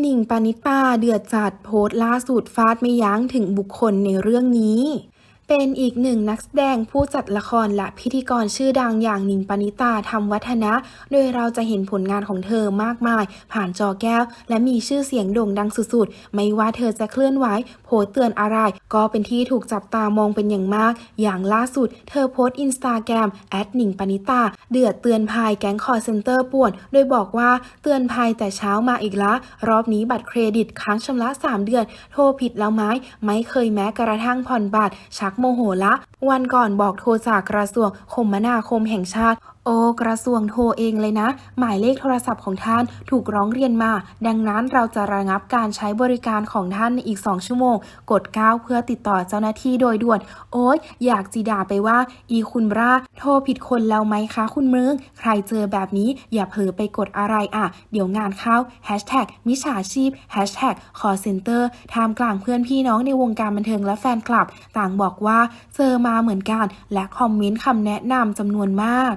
หนิงปานิตาเดือดจัดโพสต์ล่าสุดฟาดไม่ยั้งถึงบุคคลในเรื่องนี้ เป็นอีกหนึ่งนักแสดงผู้จัดละครและพิธีกรชื่อดังอย่างหนิงปานิตาทำวัฒนะ โดยเราจะเห็นผลงานของเธอมากมาย ผ่านจอแก้ว และมีชื่อเสียงโด่งดังสุดๆ ไม่ว่าเธอจะเคลื่อนไหวโพสเตือนอะไร ก็เป็นที่ถูกจับตามองเป็นอย่างมาก อย่างล่าสุด เธอโพสต์อินสตาแกรมแอดหนิงปานิตาเดือดเตือนภัยแก๊งคอร์เซนเตอร์ป่วน โดยบอกว่าเตือนภัยแต่เช้ามาอีกละรอบนี้บัตรเครดิตค้างชำระ 3 เดือน โทรผิดแล้วไหมไม่เคยแม้กระทั่งผ่อนบัตรชักโมโหละ วันก่อนบอกโทรจากกระทรวงคมนาคมแห่งชาติ โอ้กระทรวงโทรเองเลยนะ หมายเลขโทรศัพท์ของท่านถูกร้องเรียนมา ดังนั้นเราจะระงับการใช้บริการของท่านในอีก 2 ชั่วโมง กด 9 เพื่อติดต่อเจ้าหน้าที่โดยด่วน โอ๊ยอยากจีด่าไปว่า อีคุณบราโทรผิดคนแล้วไหมคะคุณมึงใครเจอแบบนี้อย่าเผลอไปกดอะไรอะ เดี๋ยวงานเข้า Hashtag มิจฉาชีพ Hashtag call center ท่ามกลางเพื่อนพี่น้องในวงการบันเทิงและแฟนคลับ ต่างบอกว่าเจอมาเหมือนกัน และคอมเมนต์คำแนะนำจำนวนมาก